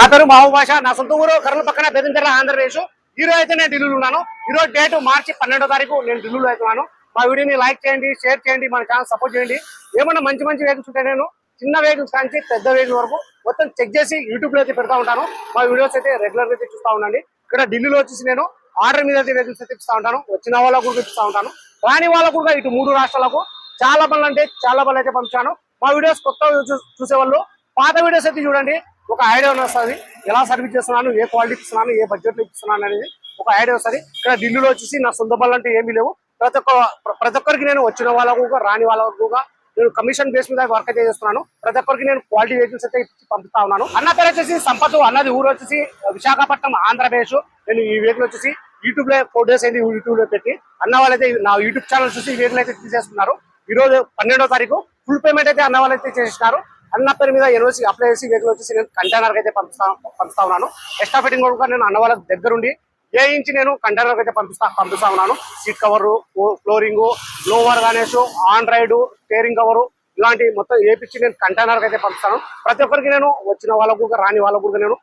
నా పేరు మహబూబ్ భాష నా సొంత ఊరు కర్నూలు పక్కన బెదంచెర్ల ఆంధ్రప్రదేశ్. ఈ రోజు అయితే నేను ఢిల్లీలో ఉన్నాను. ఈ రోజు డేట్ మార్చి పన్నెండో తారీఖు నేను ఢిల్లీలో అవుతున్నాను మా వీడియోని లైక్ చేయండి షేర్ చేయండి మన ఛానల్ సపోర్ట్ చేయండి. ఏమన్నా మంచి మంచి వెహికల్స్ ఉంటే నేను చిన్న వెహికల్స్ కానీ పెద్ద వెహికల్ వరకు మొత్తం చెక్ చేసి యూట్యూబ్లో అయితే పెడతా ఉంటాను. మా వీడియోస్ అయితే రెగ్యులర్ అయితే చూస్తూ ఉండండి. ఇక్కడ ఢిల్లీలో వచ్చేసి నేను ఆర్డర్ మీద అయితే వెహికల్స్ అయితే ఇస్తా ఉంటాను. వచ్చిన వాళ్ళకు కూడా ఇస్తా ఉంటాను. రాని వాళ్ళకు కూడా ఇటు మూడు రాష్ట్రాలకు చాలా పనులు అంటే చాలా పనులు అయితే పంపించాను. మా వీడియోస్ కొత్త చూసేవాళ్ళు పాత వీడియోస్ అయితే చూడండి. ఒక ఐడియా వస్తుంది ఎలా సర్వీస్ చేస్తున్నాను ఏ క్వాలిటీ ఇస్తున్నాను ఏ బడ్జెట్లో ఇస్తున్నాను అనేది ఒక ఐడియా వస్తుంది ఇక్కడ ఢిల్లీలో వచ్చేసి నా సొంత పనులు అంటే ఏమీ లేవు. ప్రతి ఒక్క ప్రతి ఒక్కరికి నేను వచ్చిన వాళ్ళకు కూడా, రాని వాళ్ళకు కూడా నేను కమిషన్ బేస్ మీద వర్క్ అయితే చేస్తున్నాను. ప్రతి ఒక్కరికి నేను క్వాలిటీ వెహికల్స్ అయితే పంపుతా ఉన్నాను. అన్న పేరు వచ్చేసి సంపత్ అన్నది ఊరు వచ్చేసి విశాఖపట్నం ఆంధ్రప్రదేశ్. నేను ఈ వెహికల్ వచ్చేసి యూట్యూబ్లో ఫోర్ డేస్ అయింది యూట్యూబ్లో పెట్టి. అన్న వాళ్ళైతే నా యూట్యూబ్ ఛానల్ చూసి ఈ వెహికల్ అయితే తీసేస్తున్నారు ఈ రోజు పన్నెండో తారీఖు. ఫుల్ పేమెంట్ అయితే అన్న వాళ్ళు అయితే చేసినారు అన్న పేరు మీద ఎన్ఓసి అప్లై చేసి వెహికల్ వచ్చేసి నేను కంటైనర్ అయితే పంపిస్తా పంపిస్తా ఉన్నాను. ఎక్స్ట్రా ఫిట్టింగ్ కూడా నేను అన్న వాళ్ళ దగ్గరుండి ఏ ఇంచి నేను కంటైనర్ అయితే పంపిస్తా పంపిస్తా ఉన్నాను. Seat cover flooring lower garnish Android steering cover ఇలాంటి మొత్తం ఏపించి నేను కంటైనర్ అయితే పంపిస్తాను. ప్రతి ఒక్కరికి నేను వచ్చిన వాళ్ళకు కూడా రాని వాళ్ళకు కూడా నేను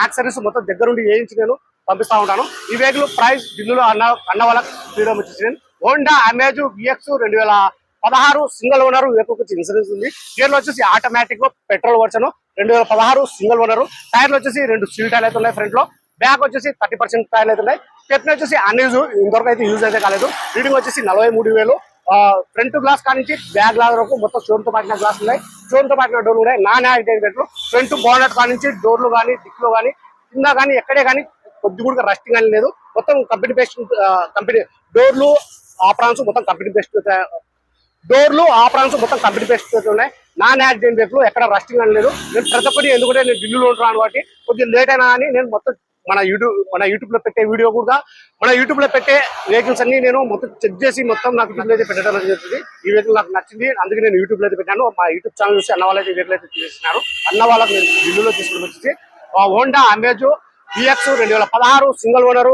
యాక్సరీస్ మొత్తం దగ్గరుండి వేయించి నేను పంపిస్తా ఉంటాను. ఈ వెహికల్ ప్రైస్ ఢిల్లీలో అన్న అన్న వాళ్ళకి ఫ్రీడమ్ వచ్చేసి నేను హోండా అమేజ్ విఎక్స్ రెండు వేల పదహారు సింగిల్ ఓనర్ వెహికల్ ఇన్సూరెన్స్ ఉంది. దీనిలో వచ్చేసి ఆటోమేటిక్ పెట్రోల్ వర్షన్ రెండు వేల పదహారు సింగిల్ ఓనర్. టైర్లు వచ్చేసి రెండు స్టీల్ టైర్లు అయితే ఉన్నాయి ఫ్రంట్లో. బ్యాక్ వచ్చేసి థర్టీ పర్సెంట్ టైర్లు అయితే ఉన్నాయి. స్టెప్ని వచ్చేసి అన్యూజ్ ఇంతవరకు అయితే యూజ్ అయితే కాలేదు. రీడింగ్ వచ్చేసి నలభై మూడు వేలు. ఫ్రంట్ గ్లాస్ కానించి బ్యాక్ గ్లాస్ వరకు మొత్తం స్టోన్తో పాటిన గ్లాస్ ఉన్నాయి. స్టోన్తో పాటిన డోర్లు ఉన్నాయి. నాన్ యాక్సిడెంట్ ఫ్రంట్ బోనట్ కానించి డోర్లు కానీ డిక్లు కానీ కింద కానీ ఎక్కడే కానీ కొద్ది కూడా రస్టింగ్ అని లేదు. మొత్తం కంపెనీ బెస్ట్ కంపెనీ డోర్లు ఆప్రాన్స్ మొత్తం కంపెనీ బెస్ట్ డోర్లు ఆప్రాన్స్ మొత్తం కంపెనీ పేస్ట్ ఉన్నాయి. నాన్ యాక్సిడెంట్ వెహికల్ ఎక్కడ రస్టింగ్ అని లేదు. నేను ప్రతి ఒక్కటి ఎందుకంటే నేను ఢిల్లీలో ఉంటున్నాను కాబట్టి కొద్దిగా లేట్ అయినా అని నేను మొత్తం మన యూట్యూబ్ మన యూట్యూబ్లో పెట్టే వీడియో కూడా మన యూట్యూబ్లో పెట్టే వెహికల్స్ అన్ని నేను మొత్తం చెక్ చేసి మొత్తం నాకు యూట్యూబ్ అయితే పెట్టడం జరుగుతుంది. ఈ వెహికల్ నాకు నచ్చింది. అందుకే నేను యూట్యూబ్లో అయితే పెట్టాను. మా యూట్యూబ్ ఛానల్ చూసి అన్న వాళ్ళైతే వెహికల్ అయితే చేస్తున్నారు అన్న వాళ్ళకి నేను ఢిల్లీలో తీసుకుని వచ్చేసి హోండా అమేజ్ బిఎక్స్ రెండు వేల పదహారు సింగిల్ ఓనర్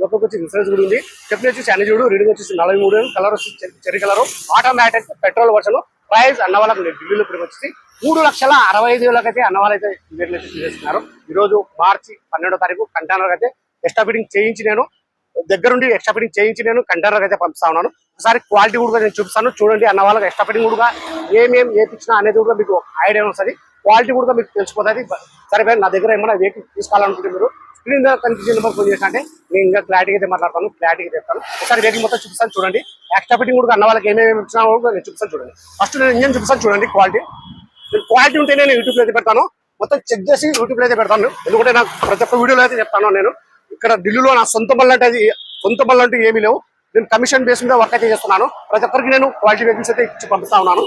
లోపలికి వచ్చి ఇన్సూరెన్స్ కూడా ఉంది. చెప్పిన వచ్చేసి అన్ని చూడు రీడింగ్ వచ్చేసి నలభై మూడు కలర్ వచ్చి cherry colour. Automatic petrol version price అన్న వాళ్ళకి ఢిల్లీలో ఇప్పుడు వచ్చేసి మూడు లక్షల అరవై ఐదు వేలకు అయితే అన్న వాళ్ళైతే అయితే చేస్తున్నారు ఈ రోజు మార్చి పన్నెండో తారీఖు కంటైనర్ అయితే ఎక్స్ట్రా ఫిటింగ్ చేయించి నేను దగ్గరుండి ఎక్స్ట్రా ఫిటింగ్ చేయించి నేను కంటైనర్ అయితే పంపిస్తా ఉన్నాను. ఒకసారి క్వాలిటీ కూడా నేను చూపిస్తాను. చూడండి అన్న వాళ్ళకి ఎక్స్ట్రా ఫిటింగ్ కూడా ఏమేమి ఏపించినా అనేది కూడా మీకు ఐడియా వస్తుంది. క్వాలిటీ కూడా మీకు తెలిసిపోతుంది. సరే నా దగ్గర ఏమైనా వెహికల్ తీసుకోవాలనుకుంటే మీరు స్క్రీన్ మీద కనిపించిన నెంబర్ ఫోన్ చేసినట్టే అంటే నేను ఇంకా క్లారిటీగా అయితే మాట్లాడతాను క్లారిటీగా చెప్తాను. ఒకసారి వెహికల్ మొత్తం చూపిస్తాను చూడండి. ఎక్స్ట్రా ఫిట్టింగ్ కూడా అన్న వాళ్ళకి ఏమేమి ఇచ్చినా కూడా నేను చూపిస్తాను చూడండి. ఫస్ట్ నేను ఇంజన్ చూపిస్తాను చూడండి క్వాలిటీ క్వాలిటీ ఉంటే నేను యూట్యూబ్లో అయితే పెడతాను. మొత్తం చెక్ చేసి యూట్యూబ్లో అయితే పెడతాను. ఎందుకంటే నాకు ప్రతి ఒక్క వీడియోలో అయితే చెప్తాను నేను. ఇక్కడ ఢిల్లీలో నా సొంత బళ్ళంటే అది సొంత బళ్ళంటూ అంటే ఏమీ లేవు. నేను కమిషన్ బేస్ మీద వర్క్ అయితే చేస్తున్నాను. ప్రతి ఒక్కరికి నేను క్వాలిటీ వెహికల్స్ అయితే ఇచ్చి పంపిస్తా ఉన్నాను.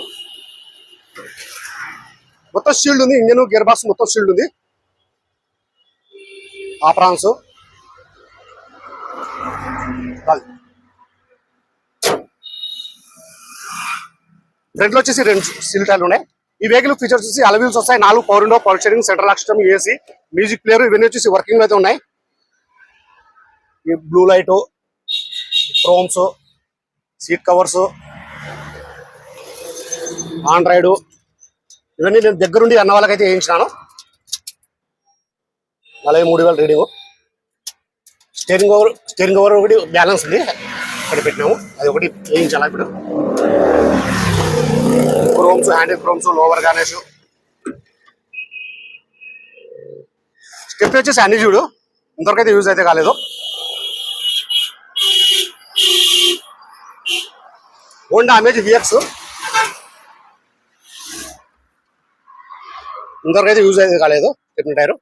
మొత్తం షీల్డ్ ఉంది ఇంజన్ గేర్ బాక్స్ మొత్తం షీల్డ్ ఉంది. ఆ ప్రాన్స్. ఫ్రంట్లో వచ్చేసి రెండు సీల్ టైర్లు ఉన్నాయి. ఈ వెహికల్ ఫీచర్స్ వచ్చి అలవీల్స్ వస్తాయి నాలుగు power window power steering central system AC music player ఇవన్నీ వచ్చేసి వర్కింగ్ అయితే ఉన్నాయి. ఈ blue light chromes seat covers Android ఇవన్నీ నేను దగ్గరుండి అన్న వాళ్ళకైతే వేయించినాను. నలభై మూడు వేల reading. Steering cover steering cover ఒకటి బ్యాలెన్స్ ఉంది. ఇక్కడ పెట్టినాము. అది ఒకటి వేయించాలా ఇప్పుడు? Chromes handle chromes lower garnish step వచ్చేసి అన్ని చూడు. ఇంతవరకైతే యూజ్ అయితే కాలేదు. హోండా అమేజ్ విఎక్స్ ఇంతవరకు అయితే యూజ్ అయితే కాలేదు. Step tyre.